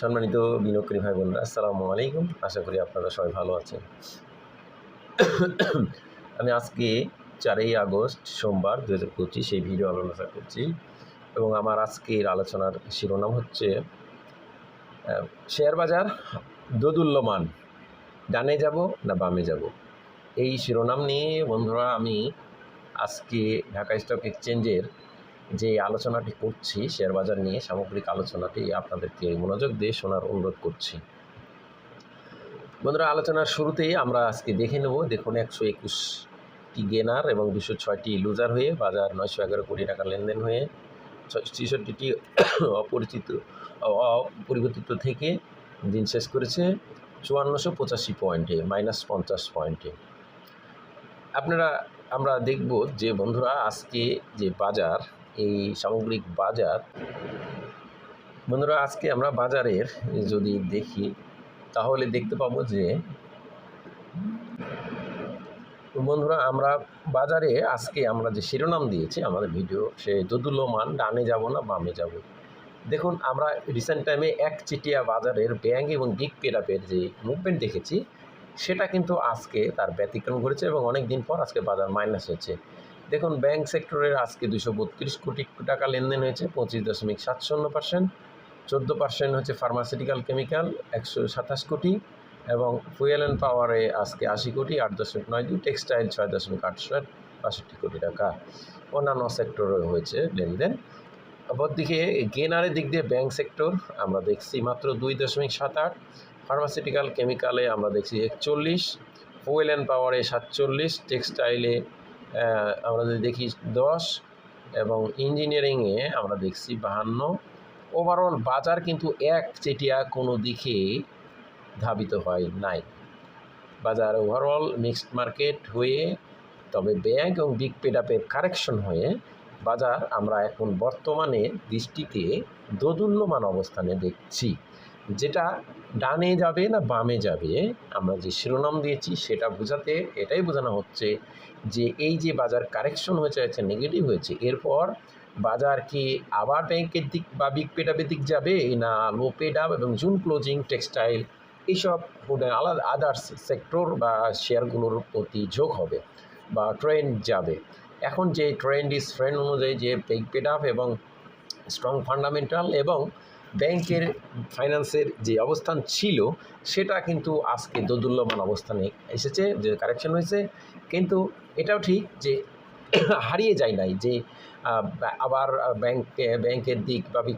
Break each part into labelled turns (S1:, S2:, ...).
S1: সম্মানিত বিনিয়োগকারী ভাই বোনরা আসসালামু আলাইকুম। আশা করি আপনারা সবাই ভালো আছেন। আমি আজকে চারই আগস্ট, সোমবার দু হাজার পঁচিশ এই ভিডিও আলোচনা করছি এবং আমার আজকের আলোচনার শিরোনাম হচ্ছে শেয়ার বাজার দোদুল্যমান, ডানে যাব না বামে যাব? এই শিরোনাম নিয়ে বন্ধুরা আমি আজকে ঢাকা স্টক এক্সচেঞ্জের যে আলোচনাটি করছি, শেয়ার বাজার নিয়ে সামগ্রিক আলোচনাটি আপনাদেরকে মনোযোগ দিয়ে শোনার অনুরোধ করছি। বন্ধুরা, আলোচনার শুরুতেই আমরা আজকে দেখে নেব, দেখুন একশো একুশটি গেনার এবং দুশো ছয়টি লুজার হয়ে বাজার নয়শো এগারো কোটি টাকা লেনদেন হয়ে ছেষট্টিটি অপরিচিত, অপরিবর্তিত থেকে দিন শেষ করেছে চুয়ান্নশো পঁচাশি পয়েন্টে, মাইনাস পঞ্চাশ পয়েন্টে। আপনারা, আমরা দেখব যে বন্ধুরা, আজকে যে বাজার এই সামগ্রিক বাজার। বন্ধুরা, আজকে আমরা বাজারের যদি দেখি, তাহলে দেখতে পাবো যে, বন্ধুরা, আমরা বাজারে আজকে আমরা যে শিরোনাম দিয়েছি, আমাদের ভিডিও, সে দোদুল্যমান ডানে যাব না, বামে যাব। দেখুন, আমরা রিসেন্ট টাইমে এক চিটিয়া বাজারের ব্যাঙ্ক এবং বিগ পেরাপের যে মুভমেন্ট দেখেছি, সেটা কিন্তু আজকে তার ব্যতিক্রম করেছে এবং অনেক দিন পর আজকে বাজার মাইনাস হয়েছে দেখুন ব্যাংক সেক্টরের আজকে দুশো বত্রিশ কোটি টাকা লেনদেন হয়েছে, পঁচিশ দশমিক সাত শূন্য পার্সেন্ট চোদ্দ পার্সেন্ট হচ্ছে ফার্মাসিউটিক্যাল কেমিক্যাল একশো সাতাশ কোটি। এবং ফুয়েল অ্যান্ড পাওয়ারে আজকে আশি কোটি, আট দশমিক নয় দুই। টেক্সটাইল ছয় দশমিক আটশো বাষট্টি কোটি টাকা। অন্যান্য সেক্টরে হয়েছে লেনদেন। অপরদিকে গেনারের দিক দিয়ে ব্যাংক সেক্টর আমরা দেখছি মাত্র দুই দশমিক সাত আট। ফার্মাসিউটিক্যাল কেমিক্যালে আমরা দেখছি একচল্লিশ। ফুয়েল অ্যান্ড পাওয়ারে সাতচল্লিশ। টেক্সটাইলে আমরা যদি দেখি দশ এবং ইঞ্জিনিয়ারিংয়ে আমরা দেখছি বাহান্ন। ওভারঅল বাজার কিন্তু এক চেটিয়া কোনো দিকে ধাবিত হয় নাই। বাজার ওভারঅল মিক্সড মার্কেট হয়ে, তবে ব্যাংক এবং বিগ পেডাপের কারেকশন হয়ে বাজার আমরা এখন বর্তমানে দৃষ্টিতে দোদুল্যমান অবস্থানে দেখছি। যেটা ডানে যাবে না বামে যাবে, আমরা যে শিরোনাম দিয়েছি সেটা বোঝাতে, এটাই বোঝানো হচ্ছে যে এই যে বাজার কারেকশন হয়েছে হচ্ছে নেগেটিভ হয়েছে, এরপর বাজার কি আবার ব্যাংকের দিক বা বিগ পেডাপের দিক যাবে না লো পেডাপ এবং জুন ক্লোজিং টেক্সটাইল এইসব আলাদা আদার্স সেক্টর বা শেয়ারগুলোর প্রতি ঝোঁক হবে বা ট্রেন্ড যাবে। এখন যে ট্রেন্ড ইস ট্রেন্ড অনুযায়ী যে বিগ পেডাপ এবং স্ট্রং ফান্ডামেন্টাল এবং ব্যাংকের ফাইন্যান্সের যে অবস্থান ছিল, সেটা কিন্তু আজকে দোদুল্যমান অবস্থানে এসেছে, যে কারেকশন হয়েছে। কিন্তু এটাও ঠিক যে হারিয়ে যায় নাই, যে আবার ব্যাংক, ব্যাংকের দিক বা বিগ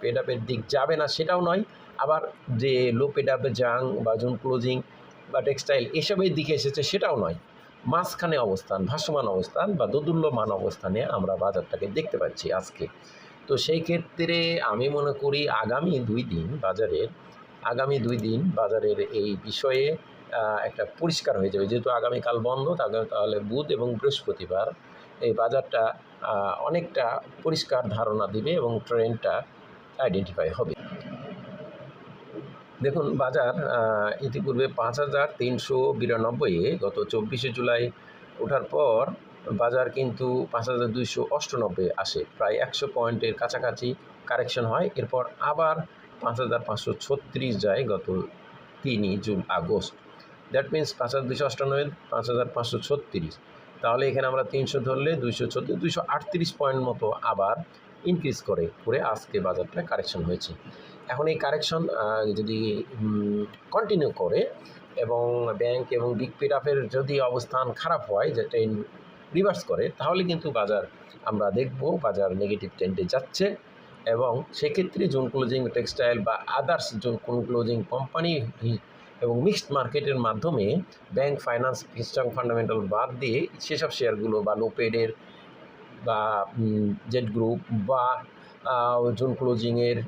S1: পেডাপের দিক যাবে না, সেটাও নয়। আবার যে লো পেডাপে জাং বা জুন ক্লোজিং বা টেক্সটাইল এসবের দিকে এসেছে, সেটাও নয়। মাঝখানে অবস্থান, ভাসমান অবস্থান বা দোদুল্যমান অবস্থানে আমরা বাজারটাকে দেখতে পাচ্ছি আজকে। তো সেই ক্ষেত্রে আমি মনে করি আগামী দুই দিন বাজারের, আগামী দুই দিন বাজারের এই বিষয়ে একটা পরিষ্কার হয়ে যাবে। যেহেতু আগামীকাল বন্ধ, তাহলে বুধ এবং বৃহস্পতিবার এই বাজারটা অনেকটা পরিষ্কার ধারণা দিবে এবং ট্রেনটা আইডেন্টিফাই হবে। দেখুন, বাজার ইতিপূর্বে পাঁচ হাজার তিনশো বিরানব্বইয়ে গত চব্বিশে জুলাই ওঠার পর বাজার কিন্তু পাঁচ হাজার দুইশো অষ্টানব্বই আসে, প্রায় একশো পয়েন্টের কাছাকাছি কারেকশন হয়। এরপর আবার পাঁচ হাজার পাঁচশো ছত্রিশ যায় গত তিনই জুন, আগস্ট। দ্যাট মিন্স পাঁচ হাজার দুশো অষ্টানব্বই পাঁচ হাজার পাঁচশো ছত্রিশ। তাহলে এখানে আমরা তিনশো ধরলে দুইশো ছত্রিশ, দুইশো আটত্রিশ পয়েন্ট মতো আবার ইনক্রিজ করে করে আজকে বাজারটা কারেকশন হয়েছে। এখন এই কারেকশন যদি কন্টিনিউ করে এবং ব্যাংক এবং বিগ পিট আপের যদি অবস্থান খারাপ হয় যে ট্রেন রিভার্স করে, তাহলে কিন্তু বাজার আমরা দেখব বাজার নেগেটিভ ট্রেন্ডে যাচ্ছে এবং সেক্ষেত্রে জোন ক্লোজিং টেক্সটাইল বা আদার্স জোন কোন ক্লোজিং কোম্পানি এবং মিক্সড মার্কেটের মাধ্যমে ব্যাংক ফাইন্যান্স স্ট্রং ফান্ডামেন্টাল বাদ দিয়ে সেসব শেয়ারগুলো বা লোপেডের বা জেড গ্রুপ বা zone ক্লোজিংয়ের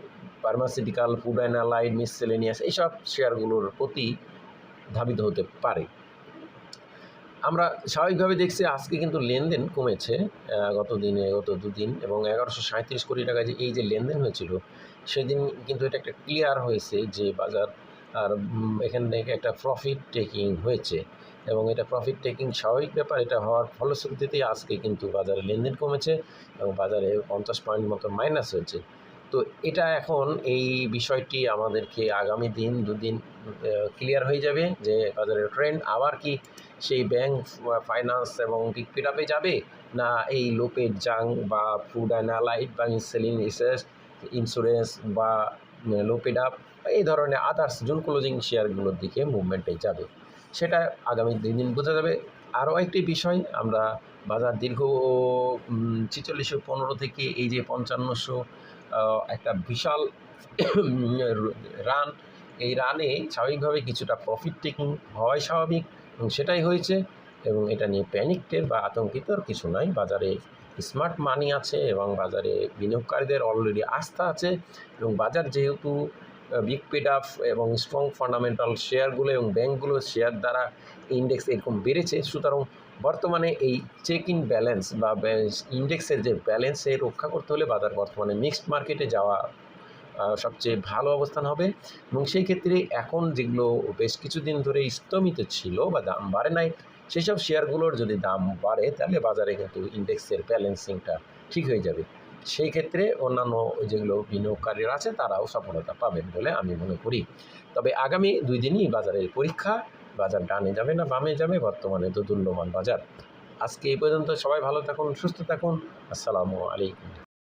S1: pharmaceutical food and allied miscellaneous এইসব শেয়ারগুলোর প্রতি ধাবিত হতে পারে। আমরা স্বাভাবিকভাবে দেখছি আজকে কিন্তু লেনদেন কমেছে গত দিনে, গত দুদিন এবং এগারোশো সাঁত্রিশ কোটি টাকা যে এই যে লেনদেন হয়েছিল, সেদিন কিন্তু এটা একটা ক্লিয়ার হয়েছে যে বাজার আর এখান থেকে একটা প্রফিট টেকিং হয়েছে এবং এটা প্রফিট টেকিং স্বাভাবিক ব্যাপার, এটা হওয়ার ফলশ্রুতিতেই আজকে কিন্তু বাজারে লেনদেন কমেছে এবং বাজারে পঞ্চাশ পয়েন্ট মতো মাইনাস হয়েছে। তো এটা এখন এই বিষয়টি আমাদেরকে আগামী দিন দুদিন ক্লিয়ার হয়ে যাবে যে বাজারের ট্রেন্ড আবার কি সেই ব্যাংক ফাইন্যান্স এবং বিগ পিটাপে যাবে না এই লোপের জাং বা ফুড অ্যান্ড অ্যালাইড বা সেলিং রিসার্চ ইন্স্যুরেন্স বা লোপেড আপ এই ধরনের আদার্স জুন ক্লোজিং শেয়ারগুলোর দিকে মুভমেন্টে যাবে। সেটা আগামী দিন বোঝা যাবে। আরও একটি বিষয়, আমরা বাজার দীর্ঘ ছিচল্লিশশো পনেরো থেকে এই যে পঞ্চান্নশো একটা বিশাল রান, এই রানে স্বাভাবিকভাবে কিছুটা প্রফিট টেকিং হওয়াই স্বাভাবিক এবং সেটাই হয়েছে এবং এটা নিয়ে প্যানিকটের বা আতঙ্কিত আর কিছু নাই। বাজারে স্মার্ট মানি আছে এবং বাজারে বিনিয়োগকারীদের অলরেডি আস্থা আছে এবং বাজার যেহেতু বিগ পেড আপ এবং স্ট্রং ফান্ডামেন্টাল শেয়ারগুলো এবং ব্যাঙ্কগুলোর শেয়ার দ্বারা ইন্ডেক্স এরকম বেড়েছে। সুতরাং বর্তমানে এই চেক ইন ব্যালেন্স বা ইন্ডেক্সের যে ব্যালেন্সে রক্ষা করতে হলে বাজার বর্তমানে মিক্সড মার্কেটে যাওয়া সবচেয়ে ভালো অবস্থান হবে। এবং সেই ক্ষেত্রে এখন যেগুলো বেশ কিছুদিন ধরে স্তমিত ছিল বা দাম বাড়ে নাই, সেসব শেয়ারগুলোর যদি দাম বাড়ে, তাহলে বাজারে কিন্তু ইন্ডেক্সের ব্যালেন্সিংটা ঠিক হয়ে যাবে। সেই ক্ষেত্রে অন্যান্য যেগুলো বিনিয়োগকারীরা আছে, তারাও সফলতা পাবেন বলে আমি মনে করি। তবে আগামী দুই দিনই বাজারের পরীক্ষা, বাজার ডানে যাবে না বামে যাবে, বর্তমানে তো দুল্যমান বাজার। আজকে এই পর্যন্ত সবাই ভালো থাকুন, সুস্থ থাকুন। আসসালামু আলাইকুম।